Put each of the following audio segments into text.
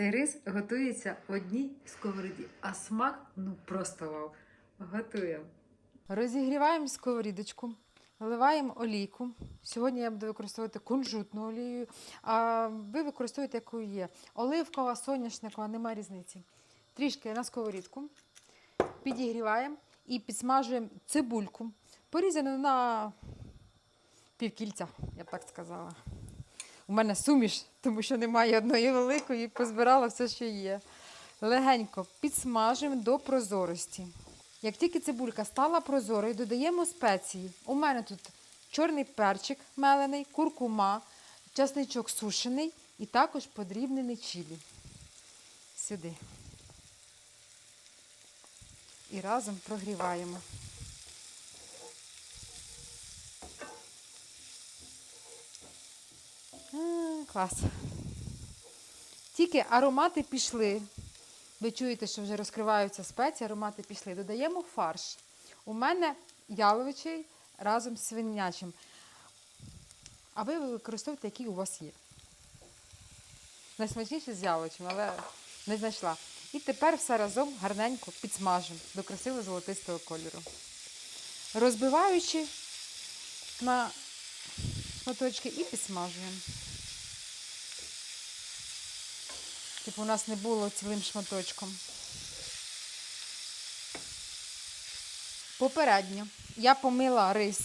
Цей рис готується в одній сковороді, а смак ну просто вау. Готуємо. Розігріваємо сковорідочку, вливаємо олійку. Сьогодні я буду використовувати кунжутну олію, а ви використовуєте яку є. Оливкова, соняшникова, немає різниці. Трішки на сковорідку. Підігріваємо і підсмажуємо цибульку, порізану на півкільця, я б так сказала. У мене суміш, тому що немає одної великої, позбирала все, що є. Легенько підсмажуємо до прозорості. Як тільки цибулька стала прозорою, додаємо спеції. У мене тут чорний перчик мелений, куркума, часничок сушений і також подрібнений чилі. Сюди. І разом прогріваємо. Клас. Тільки аромати пішли. Ви чуєте, що вже розкриваються спеції, аромати пішли. Додаємо фарш. У мене яловичий разом з свинячим. А ви використовуєте, який у вас є. Найсмачніше з яловичем, але не знайшла. І тепер все разом гарненько підсмажимо до красиво золотистого кольору. Розбиваючи на шматочки і підсмажуємо. Типу у нас не було цілим шматочком. Попередньо я помила рис.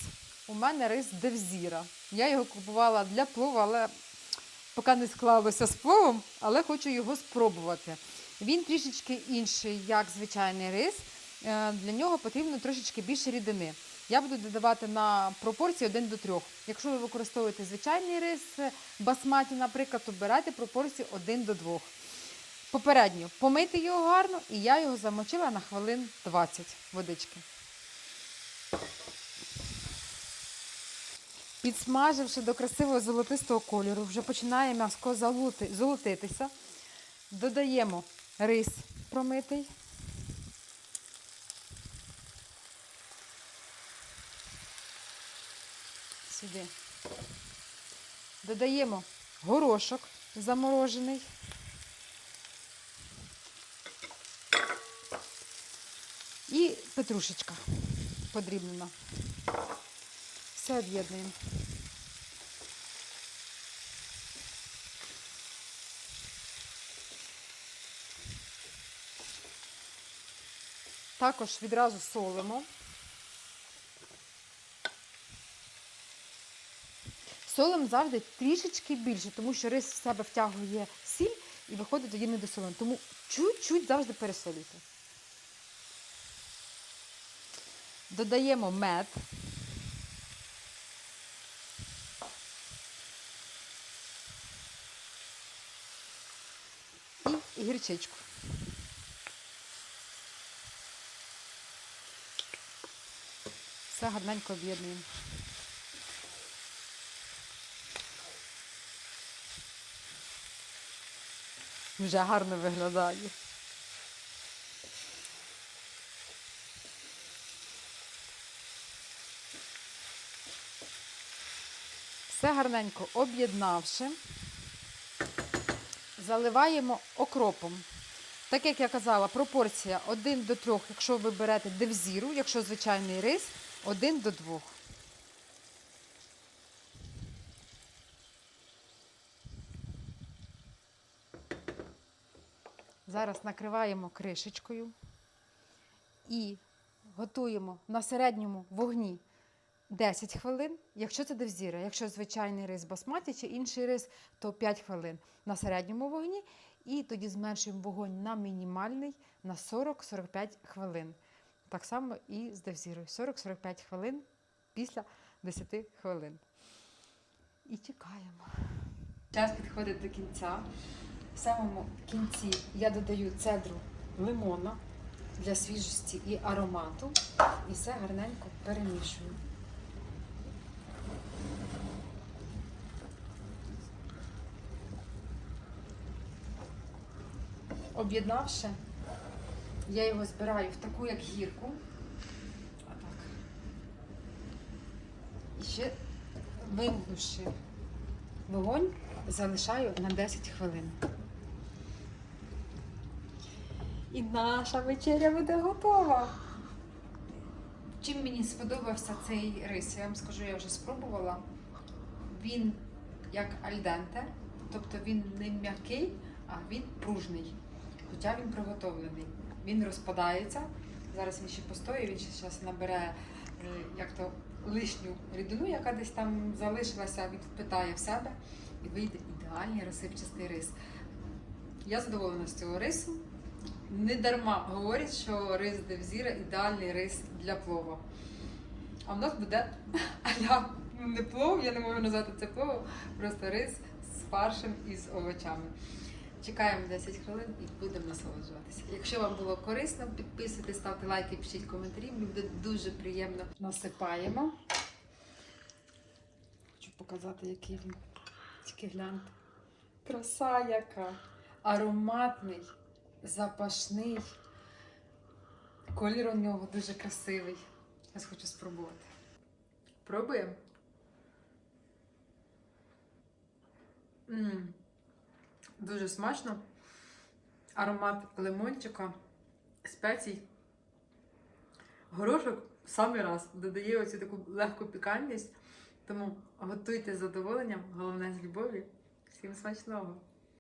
У мене рис Девзіра. Я його купувала для плову, але поки не склалося з пловом, але хочу його спробувати. Він трішечки інший, як звичайний рис. Е, Для нього потрібно трошечки більше рідини. Я буду додавати на пропорції 1 до 3. Якщо ви використовуєте звичайний рис е, басматі, наприклад, то берете пропорцію 1 до 2. Попередньо помити його гарно, і я його замочила на хвилин 20 водички. Підсмаживши до красивого золотистого кольору, вже починає м'яско золотитися. Додаємо рис промитий. Сюди. Додаємо горошок заморожений. І петрушечка подрібнена. Все об'єднуємо. Також відразу солимо. Солим завжди трішечки більше, тому що рис в себе втягує сіль і виходить тоді недосолено. Тому чуть-чуть завжди пересолюйте. Додаємо мед. І гірчичку. Все гарненько об'єднуємо. Вже гарно виглядає. Все гарненько об'єднавши, заливаємо окропом. Так як я казала, пропорція 1 до 3, якщо ви берете девзіру, якщо звичайний рис, 1 до 2. Зараз накриваємо кришечкою і готуємо на середньому вогні 10 хвилин, якщо це девзіра. Якщо звичайний рис басматі чи інший рис, то 5 хвилин на середньому вогні. І тоді зменшуємо вогонь на мінімальний на 40-45 хвилин. Так само і з девзірою. 40-45 хвилин після 10 хвилин. І чекаємо. Час підходить до кінця. В самому кінці я додаю цедру лимона для свіжості і аромату. І все гарненько перемішую. Об'єднавши, я його збираю в таку як гірку. І ще вимкнувши вогонь, залишаю на 10 хвилин. І наша вечеря буде готова. Чим мені сподобався цей рис? Я вам скажу, я вже спробувала. Він як альденте, тобто він не м'який, а він пружний. Хоча він приготовлений. Він розпадається. Зараз він ще постоїть, він зараз набере е, як то лишню рідину, яка десь там залишилася, він впитає в себе і вийде ідеальний розсипчастий рис. Я задоволена з цього рису. Не дарма говорять, що рис Девзіра ідеальний рис для плова. А в нас буде аля ну, не плов, я не можу назвати це пловом, просто рис з фаршем і з овочами. Чекаємо 10 хвилин і будемо насолоджуватися. Якщо вам було корисно, підписуйтесь, ставте лайки, пишіть коментарі. Мені буде дуже приємно. Насипаємо. Хочу показати, який він. Тільки гляньте. Краса яка. Ароматний, запашний. Колір у нього дуже красивий. Я хочу спробувати. Пробуємо. М, Дуже смачно. Аромат лимончика, спецій. Горошок в самий раз додає оцю таку легку пікантність. Тому готуйте з задоволенням, головне з любов'ю. Всім смачного!